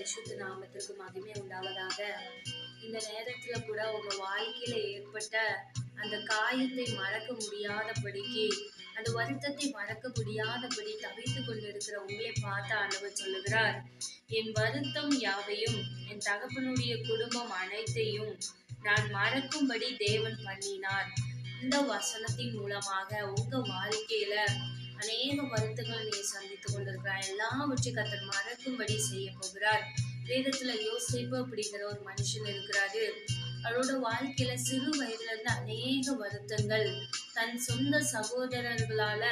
பரிசுத்த நாமத்திற்கு மகிமை உண்டாவதாக. இந்த நேரத்துல கூட உங்க வாழ்க்கையில ஏற்பட்ட அந்த காயத்தை மறக்க முடியாதபடிக்கு அந்த வருத்தத்தை மறக்க முடியாதபடி தவித்து கொண்டிருக்கிற உங்களை பார்த்து ஆண்டவர் சொல்லுகிறார் என் வருத்தம் யாவையும் என் தகப்பனுடைய குடும்பம் அனைத்தையும் நான் மறக்கும்படி தேவன் பண்ணினார். இந்த வசனத்தின் மூலமாக உங்க வாழ்க்கையில அநேக வருத்தங்களை நீ சந்தித்து கொண்டிருக்கிறாய் எல்லாவற்றையும் கத்தர் மறக்கும்படி செய்ய போகிறார். வேதத்துல யோசிப்பு அப்படிங்கிற ஒரு மனுஷன் இருக்கிறாரு. அவரோட வாழ்க்கையில சிறு வயதுல இருந்து அநேக வருத்தங்கள். தன் சொந்த சகோதரர்களால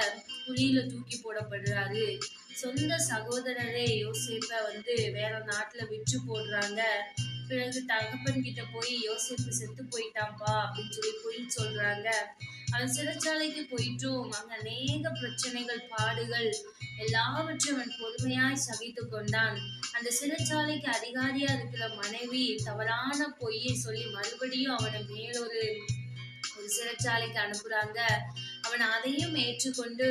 குழியில தூக்கி போடப்படுறாரு. சொந்த சகோதரரே யோசிப்ப வந்து வேற நாட்டுல விற்று போடுறாங்க. பிறகு தகப்பன் கிட்ட போய் யோசிப்பு செத்து போயிட்டான்பா அப்படின்னு சொல்லி பொய் சொல்றாங்க. அவன் சிறைச்சாலைக்கு போயிட்டும். அங்க அநேக பிரச்சனைகள் பாடுகள் எல்லாவற்றையும் அவன் பொறுமையாய் சகித்து கொண்டான். அந்த சிறைச்சாலைக்கு அதிகாரியா இருக்கிற மனைவி தவறான பொய்யை சொல்லி மறுபடியும் அவனை மேலொரு ஒரு சிறைச்சாலைக்கு அனுப்புறாங்க. அவன் அதையும் ஏற்றுக்கொண்டு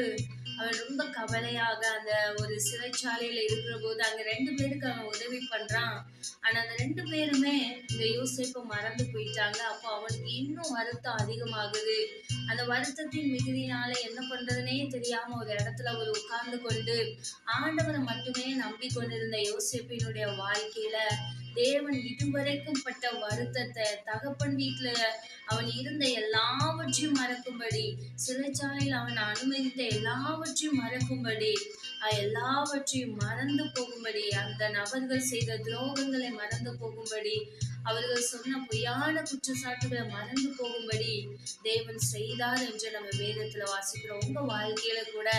அவன் ரொம்ப கவலையாக அந்த ஒரு சிறைச்சாலையில இருக்கிற போது அங்க ரெண்டு பேருக்கு அவன் உதவி பண்றான். ஆனா அந்த ரெண்டு பேருமே இந்த யோசிப்பை மறந்து போயிட்டாங்க. அப்போ அவனுக்கு இன்னும் வருத்தம் அதிகமாகுது. அந்த வருத்தத்தின் மிகுதினால என்ன பண்றதுன்னே தெரியாம ஒரு இடத்துல ஒரு உட்கார்ந்து கொண்டு ஆண்டவரை மட்டுமே நம்பிக்கொண்டிருந்த யோசிப்பினுடைய வாழ்க்கையில தேவன் இதுவரைக்கும் பட்ட வருத்தத்தை தகப்பன் வீட்டுல அவன் இருந்த எல்லாவற்றையும் மறக்கும்படி சிறைச்சாலையில் அவன் அனுமதித்த எல்லாவற்றையும் மறக்கும்படி எல்லாவற்றையும் மறந்து போகும்படி அந்த நபர்கள் செய்த துரோகங்களை மறந்து போகும்படி அவர்கள் சொன்ன பொய்யான குற்றச்சாட்டுகளை மறந்து போகும்படி தேவன் செய்தார் என்று நம்ம வேதத்துல வாசிக்கிறோம். உங்க வாழ்க்கையில கூட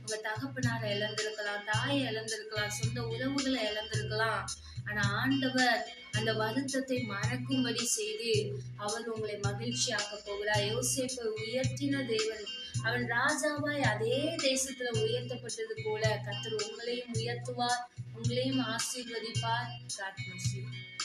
உங்க தகப்பனார இழந்திருக்கலாம் தாயை இழந்திருக்கலாம் சொந்த உறவுகளை இழந்திருக்கலாம். ஆனா ஆண்டவர் அந்த வருத்தத்தை மறக்கும்படி செய்து அவர் உங்களை மகிழ்ச்சியாக்க போகிறார். யோசேப்பை உயர்த்தின தேவன் அவன் ராஜாவாய் அதே தேசத்துல உயர்த்தப்பட்டது போல கத்தர் உங்களையும் உயர்த்துவார் உங்களையும் ஆசீர்வதிப்பார். God.